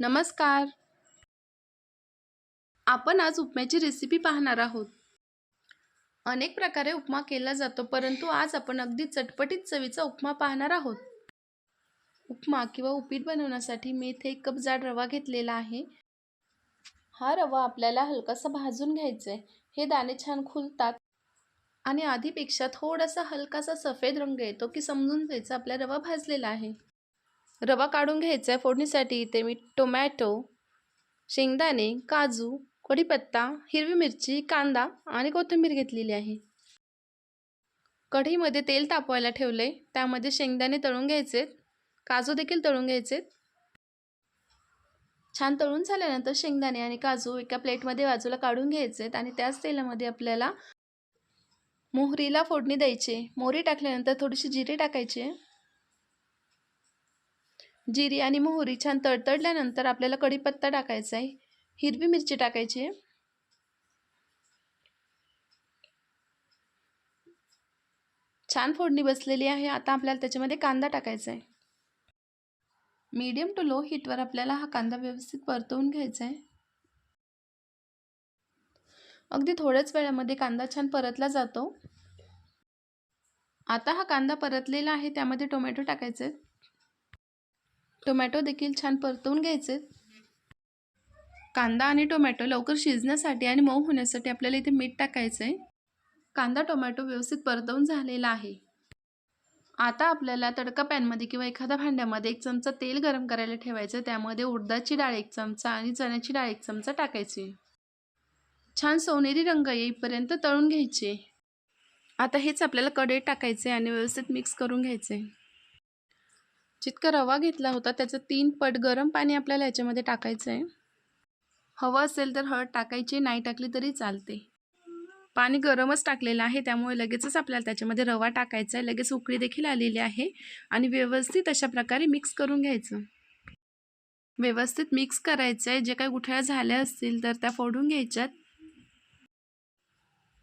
नमस्कार. आपण आज उपम्याची रेसिपी पाहणार आहोत. अनेक प्रकारे उपमा केला जातो परंतु आज आपण अगदी चटपटीत चवीचा उपमा पाहणार आहोत. उपमा किंवा उपीट बनवण्यासाठी मी इथे एक कप जाड रवा घेतलेला आहे. हा रवा आपल्याला हलकासा भाजून घ्यायचा आहे हे दाणे छान खुलतात आणि आधीपेक्षा थोडासा हलकासा सफेद रंग येतो की समजून जायचा आपला रवा भाजलेला आहे. रवा काढून घ्यायचा आहे फोडणीसाठी. इथे मी टोमॅटो शेंगदाणे काजू कढीपत्ता हिरवी मिरची कांदा आणि कोथिंबीर घेतलेली आहे. कढईमध्ये तेल तापवायला ठेवले त्यामध्ये शेंगदाणे तळून घ्यायचे काजू देखील तळून घ्यायचे छान तळून झाल्यानंतर शेंगदाणे आणि काजू एका प्लेटमध्ये बाजूला काढून घ्यायचे आणि त्याच तेलामध्ये आपल्याला मोहरीला फोडणी द्यायची मोहरी टाकल्यानंतर थोडीशी जिरे टाकायचे जिरी आणि मोहरी छान तडतडल्यानंतर आपल्याला कढीपत्ता टाकायचा आहे. हिरवी मिरची टाकायची आहे. छान फोडणी बसलेली आहे. आता आपल्याला त्याच्यामध्ये कांदा टाकायचा आहे. मीडियम टू लो हीटवर आपल्याला हा कांदा व्यवस्थित परतवून घ्यायचा आहे. अगदी थोड्याच वेळामध्ये कांदा छान परतला जातो. आता हा कांदा परतलेला आहे त्यामध्ये टोमॅटो टाकायचे टोमॅटो देखील छान परतवून घ्यायचे. कांदा आणि टोमॅटो लवकर शिजण्यासाठी आणि मऊ होण्यासाठी आपल्याला इथे मीठ टाकायचं आहे कांदा टोमॅटो व्यवस्थित परतवून झालेला आहे. आता आपल्याला तडका पॅनमध्ये किंवा एखाद्या भांड्यामध्ये एक चमचा तेल गरम करायला ठेवायचं. त्यामध्ये उडदाची डाळ एक चमचा आणि चण्याची डाळ एक चमचा टाकायची. छान सोनेरी रंग येईपर्यंत तळून घ्यायचे. आता हेच आपल्याला कढईत टाकायचे आणि व्यवस्थित मिक्स करून घ्यायचे जितका रवा घेतला होता त्याचं तीन पट गरम पाणी आपल्याला याच्यामध्ये टाकायचं आहे हवं असेल तर हळद टाकायची नाही टाकली तरी चालते. पाणी गरमच टाकलेलं आहे त्यामुळे लगेचच आपल्याला त्याच्यामध्ये रवा टाकायचा आहे. लगेच उकळी देखील आलेली आहे आणि व्यवस्थित अशा प्रकारे मिक्स करून घ्यायचं. व्यवस्थित मिक्स करायचं आहे जे काही गुठळ्या झाल्या असतील तर त्या फोडून घ्यायच्यात.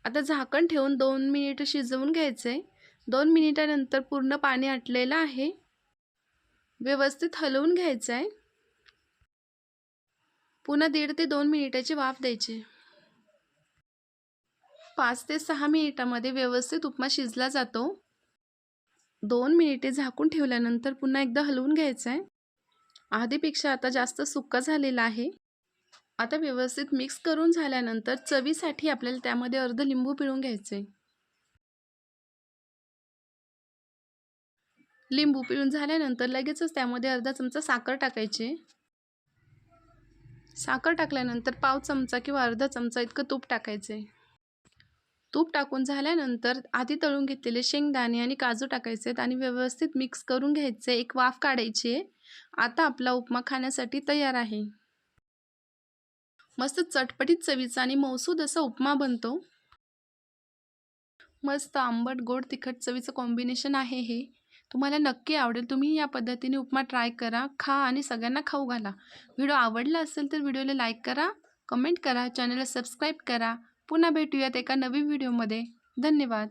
आता झाकण ठेवून दोन मिनिटं शिजवून घ्यायचं आहे दोन मिनिटानंतर पूर्ण पाणी आटलेलं आहे. व्यवस्थित हलवून घ्यायचं आहे पुन्हा दीड ते दोन मिनिटाची वाफ द्यायची. पाच ते सहा मिनिटामध्ये व्यवस्थित उपमा शिजला जातो. दोन मिनिटे झाकून ठेवल्यानंतर पुन्हा एकदा हलवून घ्यायचं आहे आधीपेक्षा आता जास्त सुक्का झालेला आहे. आता व्यवस्थित मिक्स करून झाल्यानंतर चवीसाठी आपल्याला त्यामध्ये अर्ध लिंबू पिळून घ्यायचं आहे लिंबू पिळून झाल्यानंतर लगेचच त्यामध्ये अर्धा चमचा साखर टाकायचे. साखर टाकल्यानंतर पाव चमचा किंवा अर्धा चमचा इतकं तूप टाकायचे. तूप टाकून झाल्यानंतर आधी तळून घेतलेले शेंगदाणे आणि काजू टाकायचे आणि व्यवस्थित मिक्स करून घ्यायचे. एक वाफ काढायची. आता आपला उपमा खाण्यासाठी तयार आहे. मस्त चटपटीत चवीचा आणि मौसूद असा उपमा बनतो. मस्त आंबट गोड तिखट चवीचं कॉम्बिनेशन आहे हे. तुम्हाला नक्की आवडेल. तुम्ही या पद्धतीने उपमा ट्राय करा खा आणि सगळ्यांना खाऊ घाला. व्हिडिओ आवडला असेल तर व्हिडिओला लाईक करा कमेंट करा चॅनलला सबस्क्राईब करा. पुन्हा भेटूयात एका नवीन व्हिडिओमध्ये. धन्यवाद.